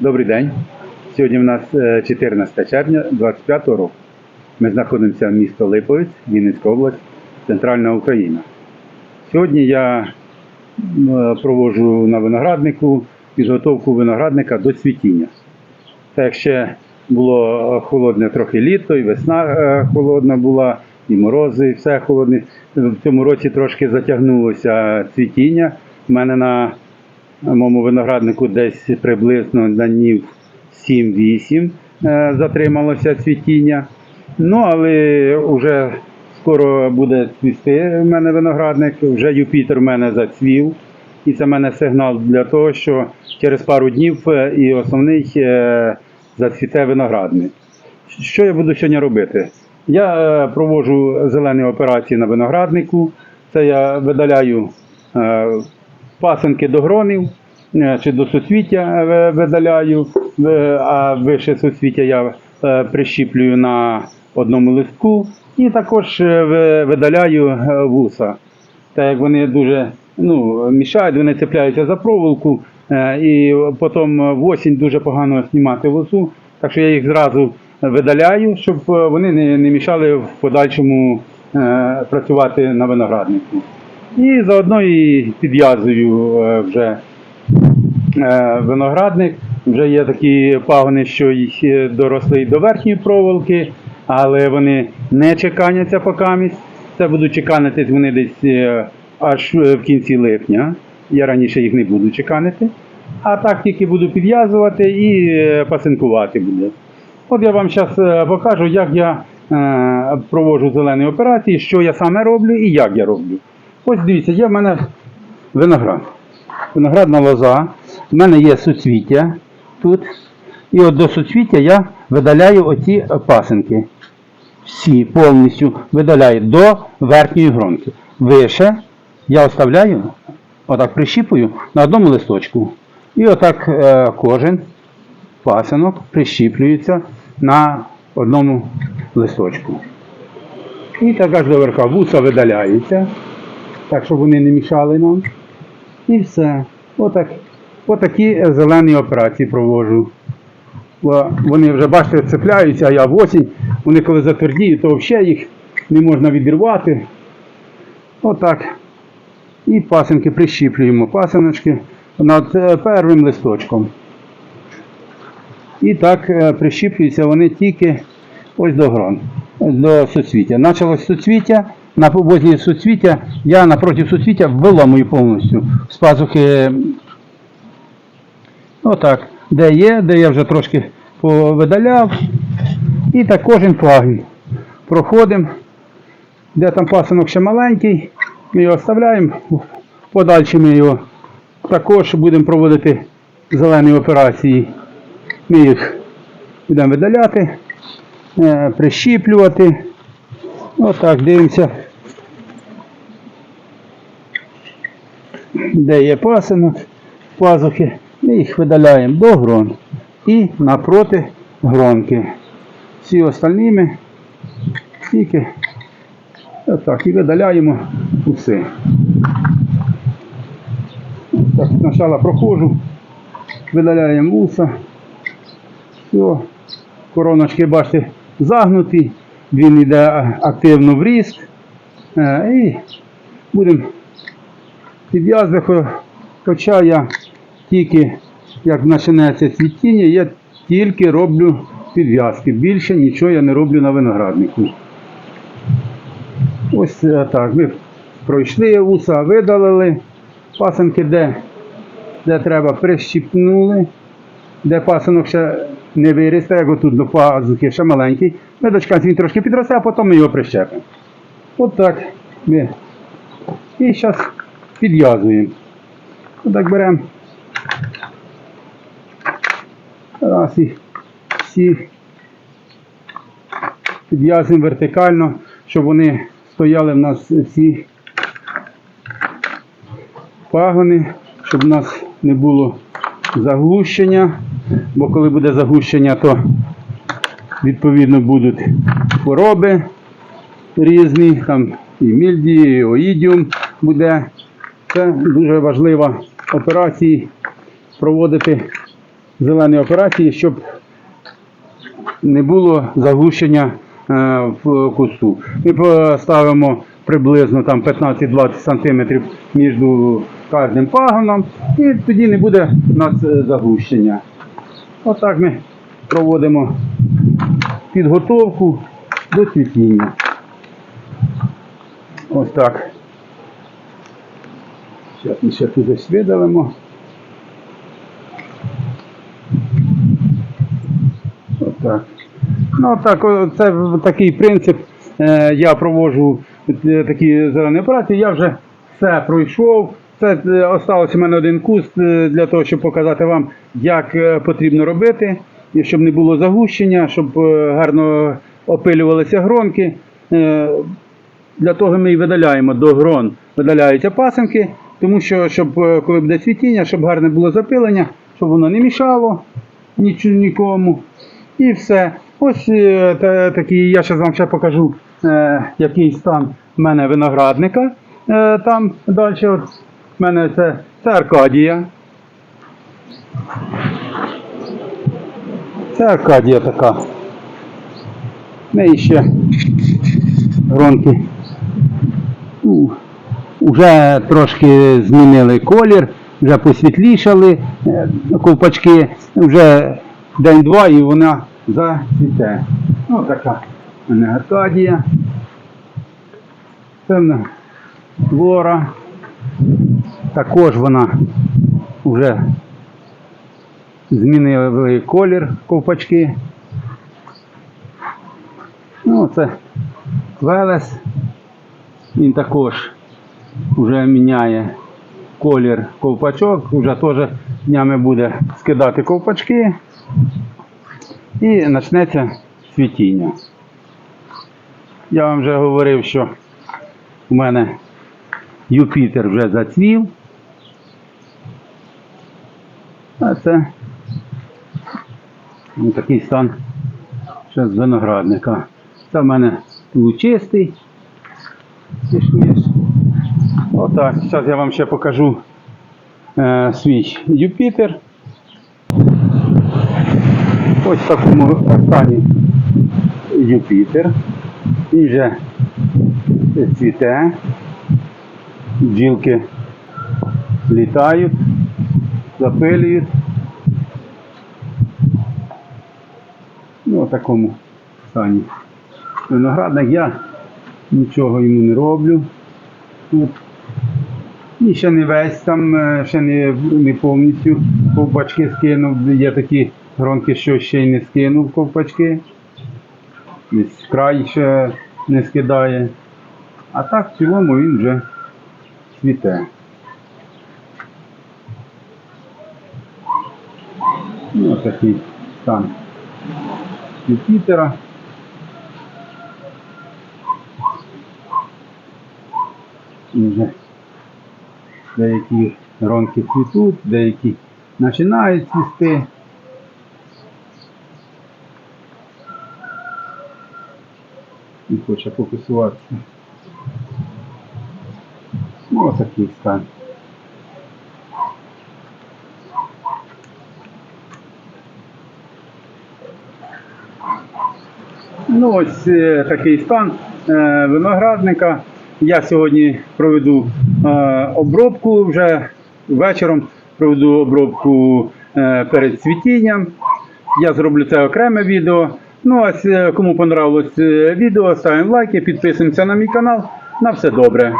Добрий день. Сьогодні в нас е, 14 червня 25 року. Ми знаходимося в місто Липовець, Вінницька область, Центральна Україна. Сьогодні я е, проводжу на винограднику підготовку виноградника до цвітіння. Так як ще було е, холодне трохи літо, і весна е, холодна була, і морози, і все холодне. В цьому році трошки затягнулося цвітіння. У мене на моєму винограднику десь приблизно на днів 7-8 е, затрималося цвітіння. Ну, але вже скоро буде цвісти в мене виноградник, вже Юпітер в мене зацвів. І це в мене сигнал для того, що через пару днів е, і основний е, зацвіте виноградник. Що я буду сьогодні робити? Я проводжу зелені операції на винограднику. Це я видаляю пасенки до гронів е, чи до суцвіття е, видаляю, а вище суцвіття я е, прищіплюю на одному листку і також видаляю вуса. Так як вони дуже ну, мішають, вони цепляються за проволоку, і потім в осінь дуже погано знімати лосу. Так що я їх зразу видаляю, щоб вони не, мішали в подальшому працювати на винограднику. І заодно і підв'язую е, вже е, виноградник. Вже є такі пагони, що їх е, доросли до верхньої проволоки, але вони не чеканяться покамість. Це будуть чеканитись вони десь аж в кінці липня. Я раніше їх не буду чеканити. А так тільки буду підв'язувати і пасинкувати буде. От я вам зараз покажу, як я проводжу зелені операції, що я саме роблю і як я роблю. Ось дивіться, є в мене виноград. Виноградна лоза. У мене є суцвіття тут. І от до суцвіття я видаляю оці пасинки. Всі повністю видаляю до верхньої гронки. Вище я оставляю, отак прищіпую на одному листочку. І отак е, кожен пасинок прищіплюється на одному листочку. І так аж до верха вуса видаляється, так щоб вони не мішали нам. І все. Отак, отакі зелені операції проводжу. Вони вже, бачите, цепляються, а я в осінь, вони коли затвердіють, то взагалі їх не можна відірвати. Отак. І пасинки прищіплюємо, пасиночки над е, первим листочком. І так е, прищіплюються вони тільки ось до грон, до суцвіття. Началось суцвіття, на возле суцвіття, я напроти суцвіття виламую повністю з пазухи. Отак, де є, де я вже трошки повидаляв. І так кожен. Проходимо, де там пасинок ще маленький, ми його оставляємо, подальше ми його також будемо проводити зелені операції. Ми їх будемо видаляти, е, прищіплювати. Отак, дивимося. Де є пасинок, пазухи, ми їх видаляємо до грон і напроти гронки. Всі остальні тільки отак і видаляємо усе. Так, спочатку проходжу, видаляємо вуса. Все. Короночки, бачите, загнуті, він йде активно в ріст. Е, І будемо хо- хоча я тільки, як починається цвітіння, я тільки роблю підв'язки. Більше нічого я не роблю на винограднику. Ось е, так. Ми пройшли вуса, видалили, пасенки де, де треба, прищіпнули, де пасинок ще не вирісте, як отут до пазухи ще маленький. Ми дочекаємо, він трошки підросте, а потім ми його прищепимо. От так ми. І зараз підв'язуємо. Отак беремо. Раз і всі підв'язуємо вертикально, щоб вони стояли в нас всі пагони, щоб у нас не було заглущення, бо коли буде заглущення, то відповідно будуть хвороби різні, там і мільді, і оїдіум буде. Це дуже важлива операція проводити зеленої операції, щоб не було загущення е, в кусту. Ми поставимо приблизно там 15-20 см між кожним пагоном, і тоді не буде у нас е, загущення. Отак ми проводимо підготовку до цвітіння. Ось так. Зараз ми ще туди видалимо. Отак. Ну так, це такий принцип. Е, Я проводжу е, такі зелені операції. Я вже все пройшов. Це е, в мене один куст для того, щоб показати вам, як потрібно робити, і щоб не було загущення, щоб гарно опилювалися гронки. Для того ми і видаляємо до грон, видаляються пасинки, тому що, щоб е, коли буде цвітіння, щоб гарне було запилення, щоб воно не мішало нікому. І все. Ось е, та, такий, я зараз вам ще покажу, е, який стан в мене виноградника. Е, там далі. От, в мене це, це Аркадія. Це Аркадія така. Неї ще гронки. Уже трошки змінили колір, вже посвітлішали е, ковпачки, вже день-два і вона зацвіте. Ну, така в. Певна флора. Також вона вже змінили колір ковпачки. Ну, це Велес. Він також вже міняє колір ковпачок, вже теж днями буде скидати ковпачки і почнеться цвітіння. Я вам вже говорив, що у мене Юпітер вже зацвів. А це такий стан ще з виноградника. Це в мене лучистий. Кишміш. Отак, зараз я вам ще покажу е, свій Юпітер. Ось в такому стані Юпітер. Він вже цвіте. Бджілки літають, запилюють. Ну, в такому стані. Виноградник я нічого йому не роблю. Тут. І ще не весь там, е, ще не, не повністю ковпачки скинув. Є такі гронки, що ще й не скинув ковпачки. Десь край ще не скидає. А так в цілому він вже цвіте. Ну, ось такий стан Юпітера. Вже деякі гронки цвітуть, деякі починають цвісти. Не хоче фокусуватися. Ну, такий стан. Ну, ось е, такий стан е, виноградника. Я сьогодні проведу е, обробку вже вечором проведу обробку е, перед цвітінням. Я зроблю це окреме відео. Ну, ось е, кому понравилось відео, ставимо лайки, підписуємося на мій канал. На все добре.